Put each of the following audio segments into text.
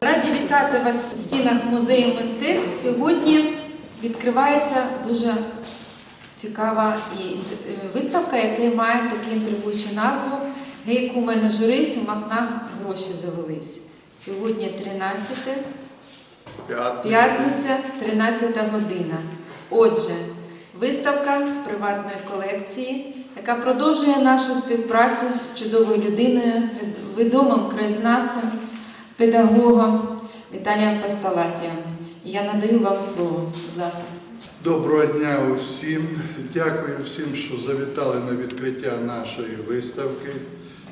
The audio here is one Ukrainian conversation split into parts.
Раді вітати вас в стінах музею мистецтв. Сьогодні відкривається дуже цікава і е, виставка, яка має таку інтригуючу назву Гейку менеджерись, у Махна гроші завелись. Сьогодні 13 П'ятниця, 13 година. Отже, виставка з приватної колекції, яка продовжує нашу співпрацю з чудовою людиною, відомим краєзнавцем, педагогом Віталієм Пасталатієм. Я надаю вам слово. Будь ласка. Доброго дня усім. Дякую всім, що завітали на відкриття нашої виставки.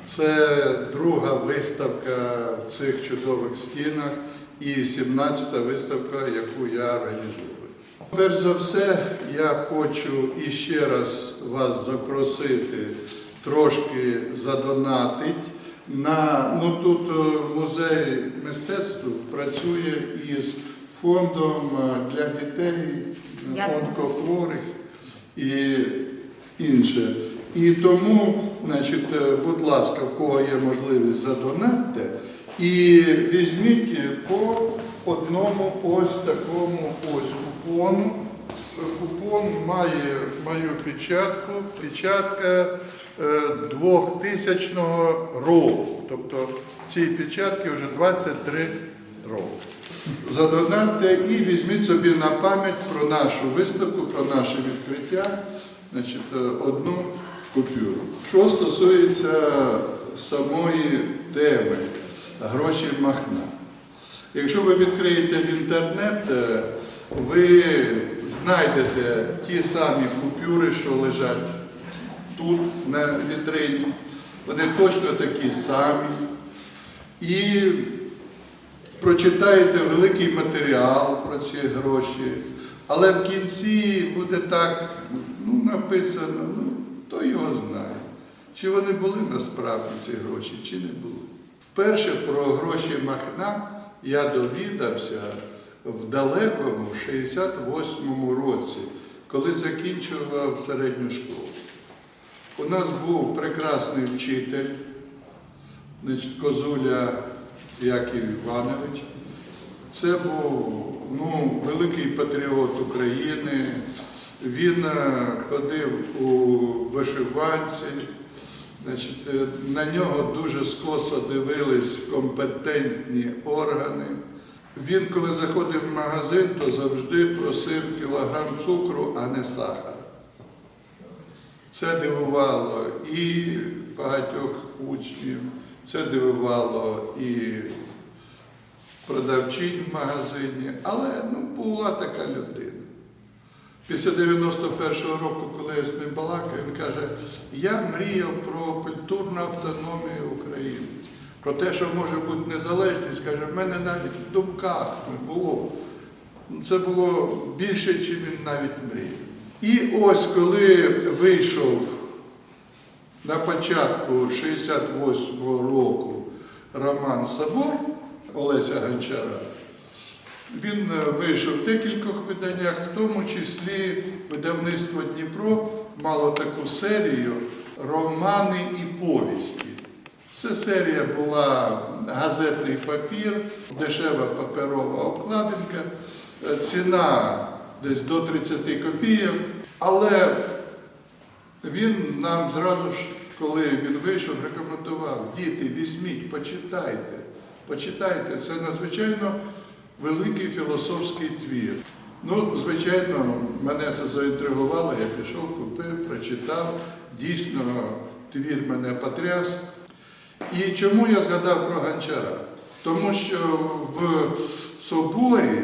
Це друга виставка в цих чудових стінах і 17-та виставка, яку я організую. Перш за все, я хочу іще раз вас запросити трошки задонатить. На, ну, тут е, музей мистецтв працює із фондом е, для дітей онкохворих і інше. І тому, значить, е, будь ласка, в кого є можливість, задонатьте і візьміть по одному ось такому ось купону. Купон має мою печатку, печатка е, 2000 року. Тобто цій печатки вже 23 роки. Задонатьте і візьміть собі на пам'ять про нашу виставку, про наше відкриття, значить, е, одну купюру. Що стосується самої теми гроші Махна. Якщо ви відкриєте в інтернет, е, ви знайдете ті самі купюри, що лежать тут на вітрині. Вони точно такі самі. І прочитаєте великий матеріал про ці гроші, але в кінці буде так ну, написано, ну, хто його знає, чи вони були насправді ці гроші, чи не були. Вперше про гроші Махна я довідався в далекому 68-му році, коли закінчував середню школу. У нас був прекрасний вчитель, Козуля Яків Іванович. Це був ну, великий патріот України. Він е, ходив у вишиванці. Значить, е, на нього дуже скосо дивились компетентні органи. Він, коли заходив в магазин, то завжди просив кілограм цукру, а не сахар. Це дивувало і багатьох учнів, це дивувало і продавчинь в магазині, але ну, була така людина. Після 91-го року, коли я з ним балакав, він каже, я мріяв про культурну автономію України, про те, що може бути незалежність, каже, в мене навіть в думках не було. Це було більше, ніж він навіть мріяв. І ось коли вийшов на початку 68-го року роман Собор Олеся Гончара, він вийшов в декількох виданнях, в тому числі видавництво Дніпро мало таку серію романи і повісті. Це серія була газетний папір, дешева паперова обкладинка, е, ціна десь до 30 копійок. Але він нам зразу ж, коли він вийшов, рекомендував, діти, візьміть, почитайте. Почитайте, це надзвичайно великий філософський твір. Ну, звичайно, мене це заінтригувало, я пішов, купив, прочитав. Дійсно, твір мене потряс. І чому я згадав про Гончара? Тому що в соборі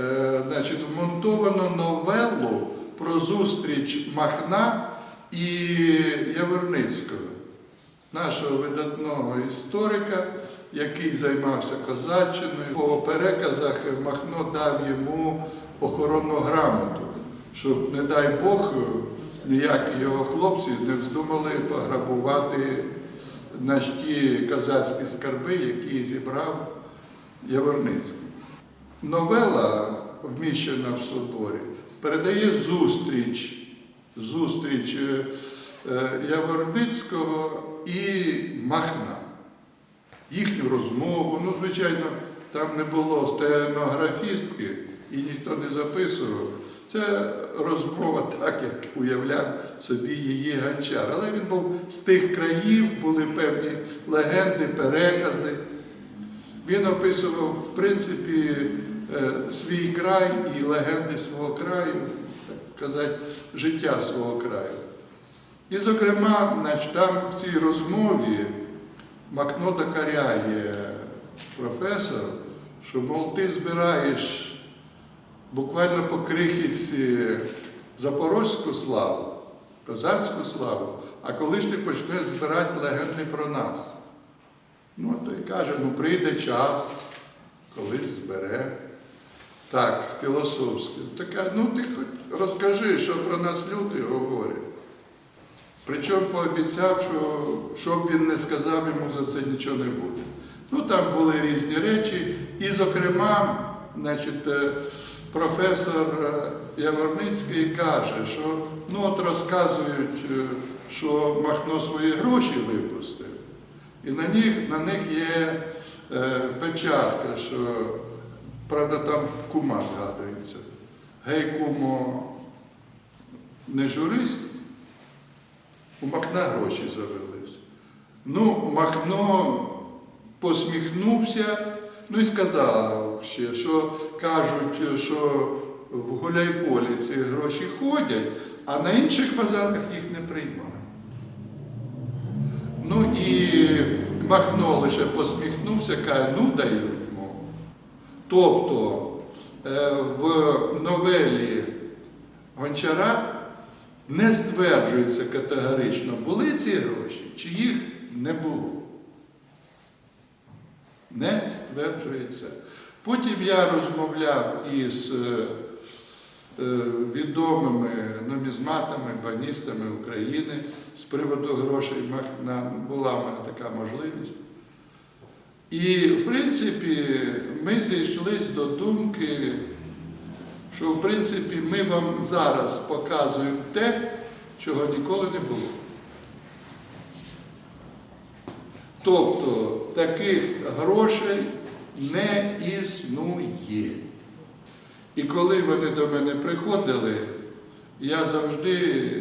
е, значить, вмонтовано новелу про зустріч Махна і Яворницького, нашого видатного історика, який займався козаччиною. По переказах Махно дав йому охоронну грамоту, щоб, не дай Бог, ніякі його хлопці не вздумали пограбувати наші ті козацькі скарби, які зібрав Яворницький. Новела, вміщена в соборі, передає зустріч, зустріч е, е, Яворницького і Махна. Їхню розмову, ну, звичайно, там не було стенографістки і ніхто не записував. Це розмова так, як уявляв собі її гончар. Але він був з тих країв, були певні легенди, перекази. Він описував, в принципі, е, свій край і легенди свого краю, так сказати, життя свого краю. І, зокрема, значить, там в цій розмові Макно докаряє професор, що, мов, ти збираєш буквально по крихітці запорозьку славу, козацьку славу, а коли ж ти почнеш збирати легенди про нас? Ну, той каже, ну прийде час, колись збере. Так, філософське. Така, ну ти хоч розкажи, що про нас люди говорять. Причому пообіцяв, що що б він не сказав, йому за це нічого не буде. Ну там були різні речі, і, зокрема, значить, е, професор е, Яворницький каже, що ну от розказують, е, що Махно свої гроші випустив. І на них, на них є е, печатка, що, правда, там кума згадується. Гей, кумо, не журись, у Махна гроші завелись. Ну, Махно посміхнувся, ну і сказав ще, що кажуть, що в Гуляйполі ці гроші ходять, а на інших базарах їх не приймають. Ну і Махно лише посміхнувся, каже, ну дають мову. Тобто е, в новелі Гончара не стверджується категорично, були ці гроші, чи їх не було. Не стверджується. Потім я розмовляв із е, е, відомими нумізматами, баністами України з приводу грошей. Була в мене така можливість. І, в принципі, ми зійшлися до думки, що, в принципі, ми вам зараз показуємо те, чого ніколи не було. Тобто таких грошей не існує. І коли вони до мене приходили, я завжди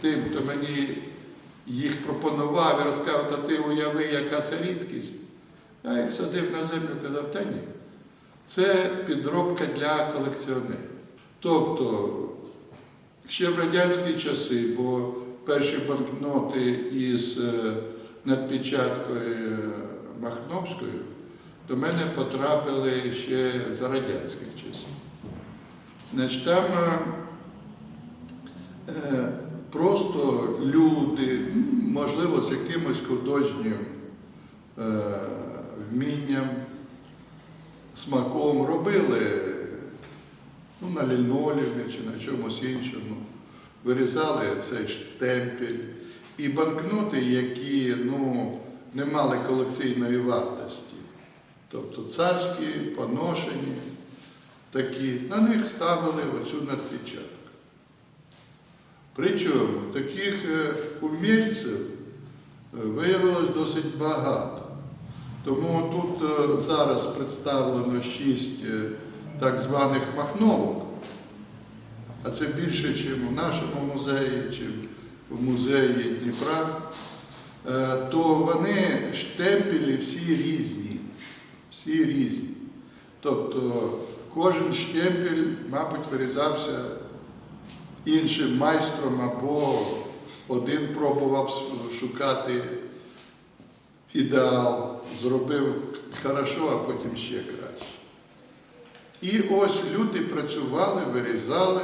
тим, хто мені їх пропонував і розказав, та ти уяви, яка це рідкість. Я їх садив на землю казав, та ні. Це підробка для колекціонерів. Тобто, ще в радянські часи, бо перші банкноти із е, надпечаткою е, Махновською до мене потрапили ще за радянських часів. Значить, там е, просто люди, можливо, з якимось художнім е, вмінням, смаком робили ну, на лінолеумі чи на чомусь іншому, вирізали цей штемпель. І банкноти, які ну, не мали колекційної вартості, тобто царські, поношені, такі, на них ставили оцю надпечатку. Причому таких е, умільців е, виявилось досить багато. Тому тут е, зараз представлено шість так званих махновок, а це більше, ніж у нашому музеї, чи в музеї Дніпра, то вони штемпелі всі різні. Всі різні. Тобто кожен штемпель, мабуть, вирізався іншим майстром або один пробував шукати ідеал, зробив хорошо, а потім ще краще. І ось люди працювали, вирізали,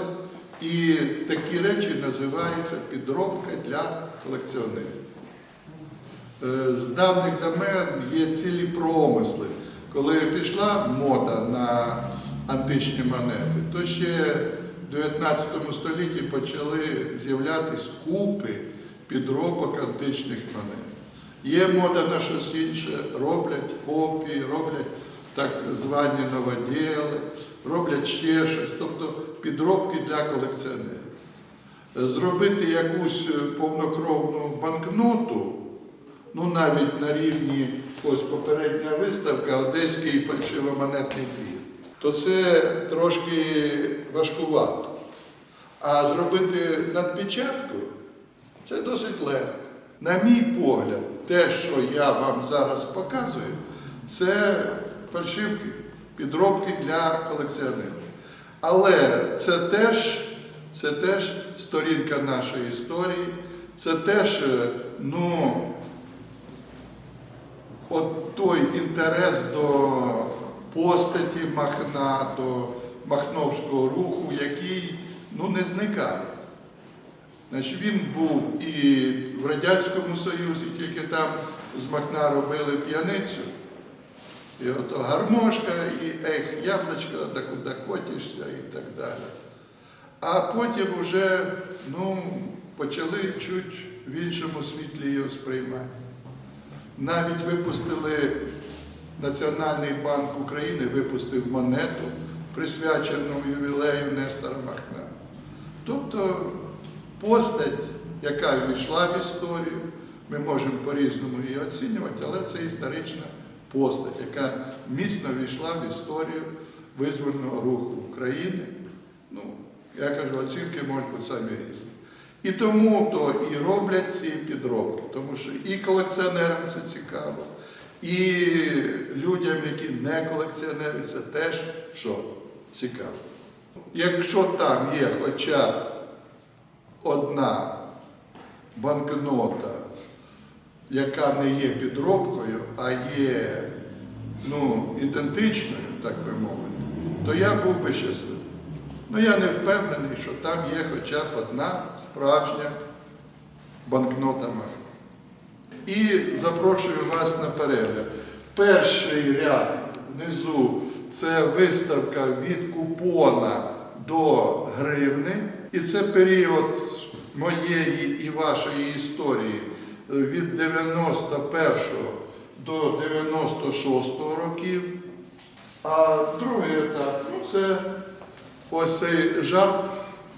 і такі речі називаються підробка для колекціонерів. Е, З давних давен є цілі промисли. Коли пішла мода на античні монети, то ще в 19 столітті почали з'являтися купи підробок античних монет. Є мода на щось інше, роблять копії, роблять так звані новоділи, роблять ще щось, тобто підробки для колекціонерів. зробити якусь повнокровну банкноту, ну навіть на рівні ось попередня виставка Одеський фальшивомонетний двір, то це трошки важкувато. А зробити надпечатку це досить легко. На мій погляд, те, що я вам зараз показую, це фальшивки, підробки для колекціонерів. Але це теж, це теж сторінка нашої історії, це теж, е, ну, от той інтерес до постаті Махна, до Махновського руху, який ну, не зникає. Значить, він був і в Радянському Союзі, тільки там з Махна робили п'яницю. І ото гармошка, і ех, яблучко, да куди котишся і так далі. А потім вже ну, почали чуть в іншому світлі його сприймати. Навіть випустили Національний банк України випустив монету, присвячену ювілею Нестора Махна. Тобто постать, яка війшла в історію, ми можемо по-різному її оцінювати, але це історична постать, яка міцно війшла в історію визвольного руху України. Ну, я кажу, оцінки можуть бути самі різні. І тому то і роблять ці підробки, тому що і колекціонерам це цікаво, і людям, які не колекціонери, це теж що цікаво. Якщо там є хоча б одна банкнота, яка не є підробкою, а є ну, ідентичною, так би мовити, то я був би щасливий. Ну я не впевнений, що там є хоча б одна справжня банкнота Махна. І запрошую вас на перегляд. Перший ряд внизу це виставка від купона до гривни. І це період моєї і вашої історії від 91 до 96 років. А другий етап це ось цей жарт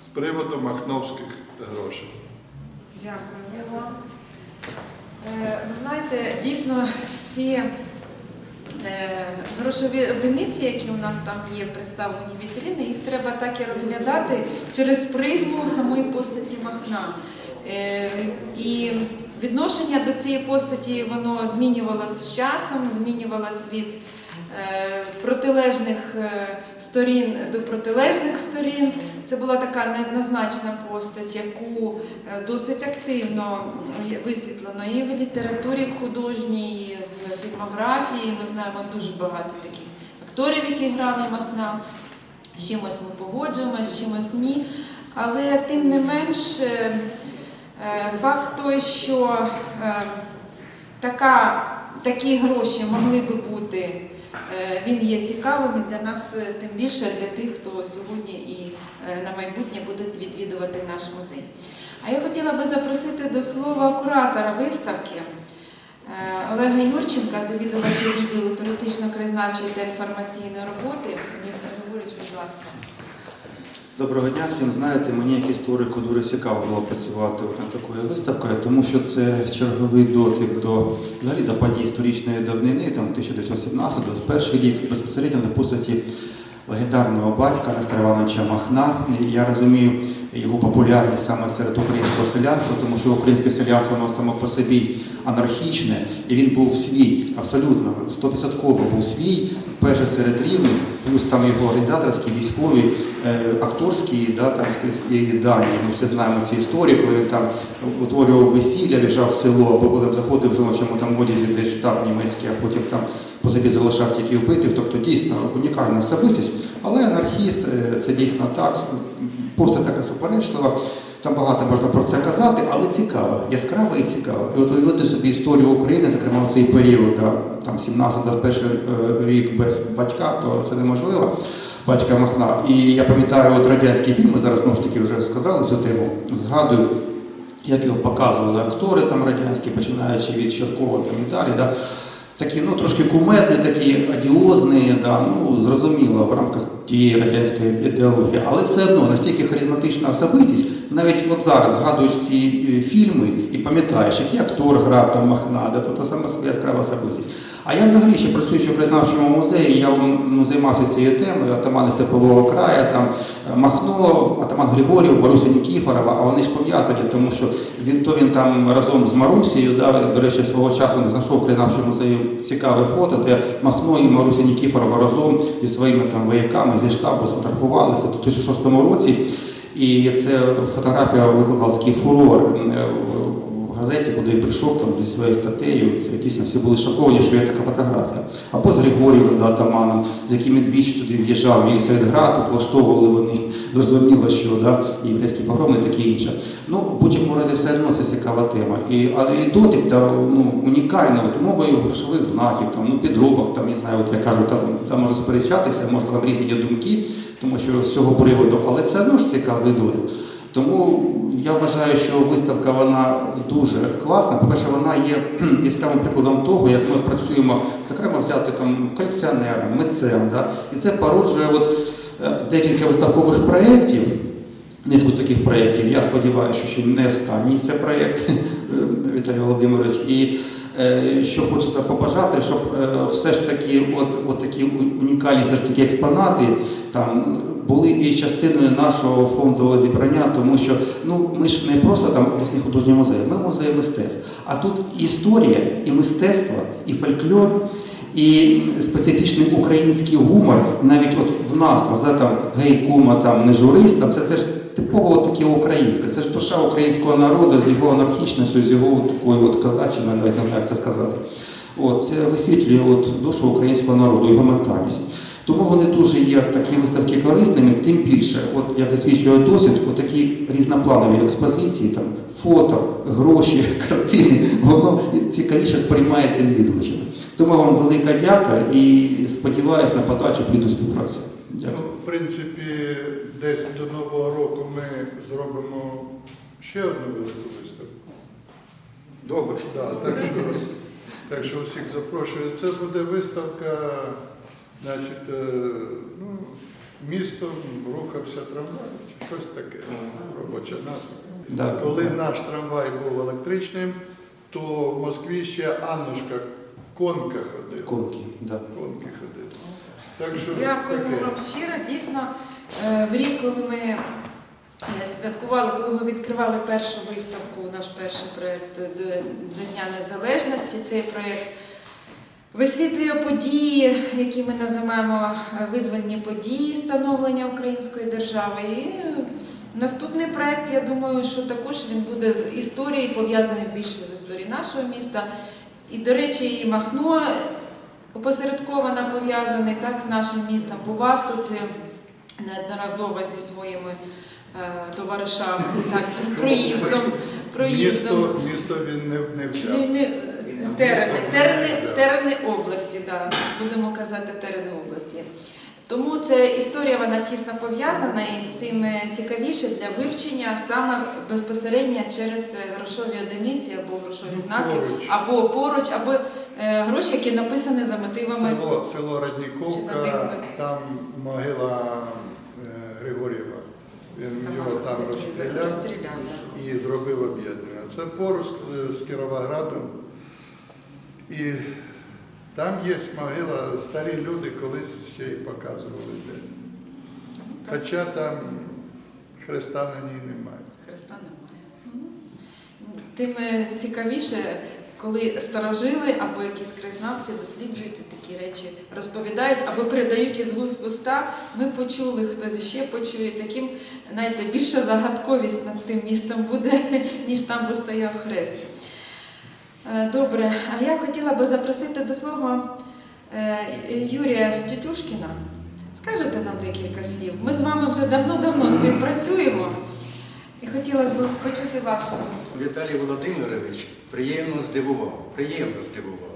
з приводу махновських грошей. Дякую вам. Е, Ви знаєте, дійсно ці е, грошові одиниці, які у нас там є представлені в вітрини, їх треба так і розглядати через призму самої постаті Махна. Е, І відношення до цієї постаті воно змінювалося з часом, змінювалося від протилежних е, сторін до протилежних сторін. Це була така неоднозначна постать, яку е, досить активно висвітлено і в літературі, в художній, і в фільмографії. Ми знаємо дуже багато таких акторів, які грали Махна. З чимось ми погоджуємося, з чимось ні. Але тим не менш, е, е, факт той, що е, така, такі гроші могли би бути, е, він є цікавим для нас, е, тим більше для тих, хто сьогодні і е, на майбутнє будуть відвідувати наш музей. А я хотіла би запросити до слова куратора виставки е, Олега Юрченка, завідувача відділу туристично-краєзнавчої та інформаційної роботи. Олег Григорович, будь ласка. Доброго дня всім. Знаєте, мені як історику дуже цікаво було працювати над такою виставкою, тому що це черговий дотик до взагалі до подій історичної давнини, там 1917-21 рік, безпосередньо на постаті легендарного батька Нестора Івановича Махна. Я розумію його популярність саме серед українського селянства, тому що українське селянство воно само по собі анархічне, і він був свій, абсолютно 100% був свій, перший серед рівних, плюс там його організаторські, військові, е, акторські да, там, і дані. Ми всі знаємо ці історії, коли він там утворював весілля, в'їжджав в село, або коли заходив в жіночому там одязі, де штаб німецький, а потім там по собі залишав тільки вбитих, тобто дійсно унікальна особистість, але анархіст е, це дійсно так, просто така суперечлива. Там багато можна про це казати, але цікаво, яскраво і цікаво. І от уявити собі історію України, зокрема у цей період, там 17-21 рік без батька, то це неможливо. Батька Махна. І я пам'ятаю от радянські фільми, зараз знову ж таки вже сказали цю тему, згадую, як його показували актори там радянські, починаючи від Щеркова там і далі. Да. Такі, ну, трошки кумедні, такі одіозні, да, ну, зрозуміло, в рамках тієї радянської ідеології. Але все одно настільки харизматична особистість, навіть от зараз згадуєш ці е, фільми і пам'ятаєш, який актор грав там Махна, де то саме собі яскрава особистість. А я взагалі ще працюючи в краєзнавчому музеї, я ну, займався цією темою, атамани Степового краю, там е, Махно, атаман Григорів, Маруся Нікіфорова, а вони ж пов'язані, тому що він то він там разом з Марусією, да, до речі, свого часу не знайшов в краєзнавчому музеї цікаве фото, де Махно і Маруся Нікіфорова разом зі своїми там вояками зі штабу сфотографувалися у 2006 році. І це фотографія викликала такий фурор е, в газеті, куди я прийшов там зі своєю статтею. Це дійсно всі були шоковані, що є така фотографія. Або з Григорієм атаманом, з яким двічі туди в'їжджав Єлисаветград, влаштовували вони, зрозуміло, що да, єврейські погроми таке інше. Ну, будь-якому разі все одно це цікава тема. І, але і дотик та, ну, унікальна, от мовою грошових знаків, там, ну, підробок, там, не знаю, от я кажу, там, там може сперечатися, може там різні є думки, тому що з цього приводу, але це одно ж цікавий дотик. Тому я вважаю, що виставка вона дуже класна. По-перше, вона є яскравим прикладом того, як ми працюємо, зокрема, взяти там колекціонером, митцем. Да? І це породжує от, декілька виставкових проєктів, низку таких проєктів. Я сподіваюся, що ще не останній це проєкт Віталій Володимирович. І е, що хочеться побажати, щоб е, все ж таки от, от такі унікальні все ж таки експонати там були і частиною нашого фондового зібрання, тому що ну ми ж не просто там обласний художній музей, ми музей мистецтв. А тут історія, і мистецтво, і фольклор, і специфічний український гумор, навіть от в нас, от, там гей, кума, там не журист, там це, ж типово таке українське. Це ж душа українського народу з його анархічністю, з його такою от козачиною, навіть не знаю, як це сказати. От, це висвітлює от душу українського народу, його ментальність. Тому вони дуже є такі виставки корисними, тим більше, от як засвідчує досвід, отакі різнопланові експозиції, там фото, гроші, картини, воно цікавіше сприймається з відвідувачами. Тому вам велика дяка і сподіваюся на подальшу плідну співпрацю. Дякую. Ну, в принципі, десь до Нового року ми зробимо ще одну велику виставку. Добре. Да, так, що, так що всіх запрошую. Це буде виставка, значить, е, ну, містом рухався трамвай, чи щось таке, робоча назва. Да. Коли наш трамвай був електричним, то в Москві ще Аннушка конка ходила. Конки, да. Конки ходила. Так що Дякуємо таке. вам щиро. Дійсно, е, в рік, коли ми е, святкували, коли ми відкривали першу виставку, наш перший проєкт до, до Дня Незалежності, цей проєкт висвітлює події, які ми називаємо е, визвольні події становлення української держави. І е, наступний проєкт, я думаю, що також він буде з історії, пов'язаний більше з історією нашого міста. І, до речі, і Махно опосередковано пов'язаний так, з нашим містом. Бував тут е, неодноразово зі своїми е, товаришами, так, проїздом. проїздом. Місто, місто він не, не взяв. Не- не- Терени, терени, терени області, да. будемо казати терени області. Тому ця історія вона тісно пов'язана і тим е, цікавіше для вивчення саме безпосередньо через е, грошові одиниці або грошові знаки, Поруч. або поруч, або е, гроші, які написані за мотивами. Село, село Чи Радніковка, там могила е, Григорєва. Він Там, його там розстріляв розстріляв, так. і зробив об'єднання. Це поруч з- з Кіровоградом. І там є могила, старі люди колись ще й показували. де. Хоча там хреста на ній немає. Христа немає. Тим е, цікавіше, коли старожили або якісь краєзнавці досліджують такі речі, розповідають або передають із вуст в уста. Ми почули, хтось ще почує. Таким, знаєте, більша загадковість над тим містом буде, ніж там би стояв хрест. Е, Добре, а я хотіла би запросити до слова е, Юрія Тютюшкіна. Скажете нам декілька слів? Ми з вами вже давно-давно співпрацюємо. І хотілося б почути вашу. Віталій Володимирович приємно здивував. Приємно здивував.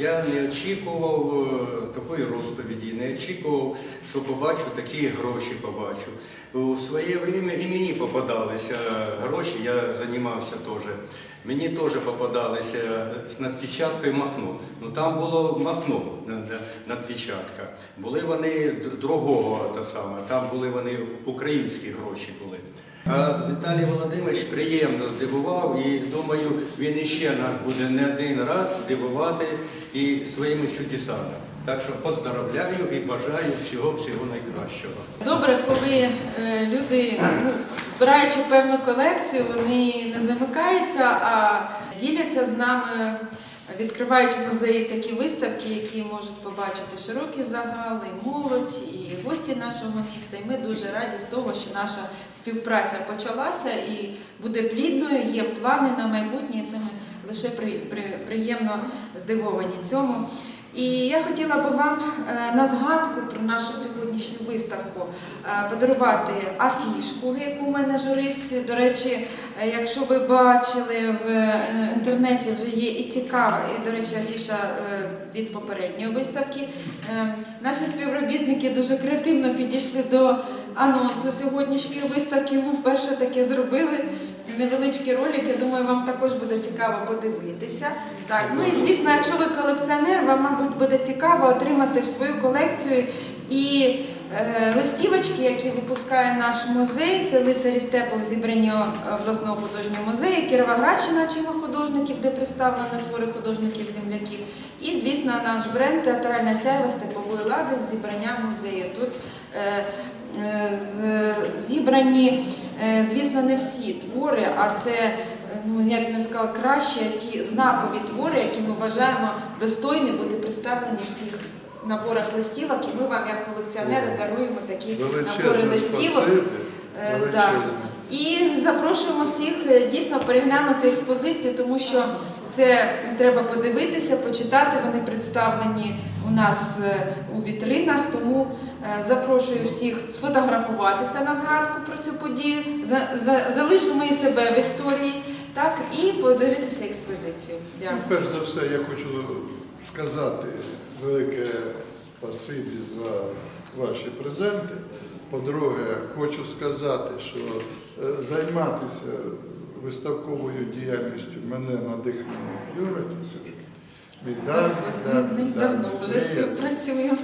Я не очікував е, такої розповіді, не очікував, що побачу такі гроші. Побачу. У своє время і мені попадалися гроші, я займався теж. Мені теж попадалися з надпечаткою Махно. Ну там було Махно на- на- надпечатка. Були вони другого та саме, там були вони українські гроші були. Віталій Володимирович приємно здивував і думаю, він іще нас буде не один раз здивувати і своїми чудесами. Так що поздравляю і бажаю всього всього найкращого. Добре, коли е, люди, ну, збираючи певну колекцію, вони не замикаються, а діляться з нами, відкривають в музеї такі виставки, які можуть побачити широкий загал, і молодь, і гості нашого міста. І ми дуже раді з того, що наша співпраця почалася і буде плідною, є плани на майбутнє. Це ми лише при, приємно здивовані цьому. І я хотіла би вам е, на згадку про нашу сьогоднішню виставку е, подарувати афішку, яку менеджериці. До речі, е, якщо ви бачили в інтернеті, вже є і цікава, і, до речі, афіша від попередньої виставки. Наші співробітники дуже креативно підійшли до анонсу сьогоднішньої виставки. Ми вперше таке зробили. Невеличкий ролик, я думаю, вам також буде цікаво подивитися. Так, ну і звісно, якщо ви колекціонер, вам, мабуть, буде цікаво отримати в свою колекцію і е, листівочки, які випускає наш музей. Це лицарі степу в зібранні е, обласного художнього музею, Кіровоградщина очима художників, де представлено твори художників-земляків. І, звісно, наш бренд Театральна сяйва степової лади з зібрання музею. Тут е, е, зібрані, звісно, не всі твори, а це, е, ну як не сказала, краще ті знакові твори, які ми вважаємо достойні бути представлені в цих наборах листівок. І ми вам, як колекціонери, даруємо такі набори листівок. Е. І запрошуємо всіх е, дійсно переглянути експозицію, тому що це треба подивитися, почитати. Вони представлені у нас е, у вітринах. Тому е, запрошую всіх сфотографуватися на згадку про цю подію. За- за- Залишимо і себе в історії, так і подивитися експозицію. Ну, перш за все, я хочу сказати велике спасибі за ваші презенти. По-друге, хочу сказати, що е, займатися виставковою діяльністю мене надихнув Юра Тітушки. Ми з ним давно вже співпрацюємо.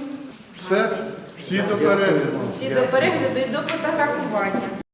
Все, всі до перегляду. Всі до перегляду і до фотографування.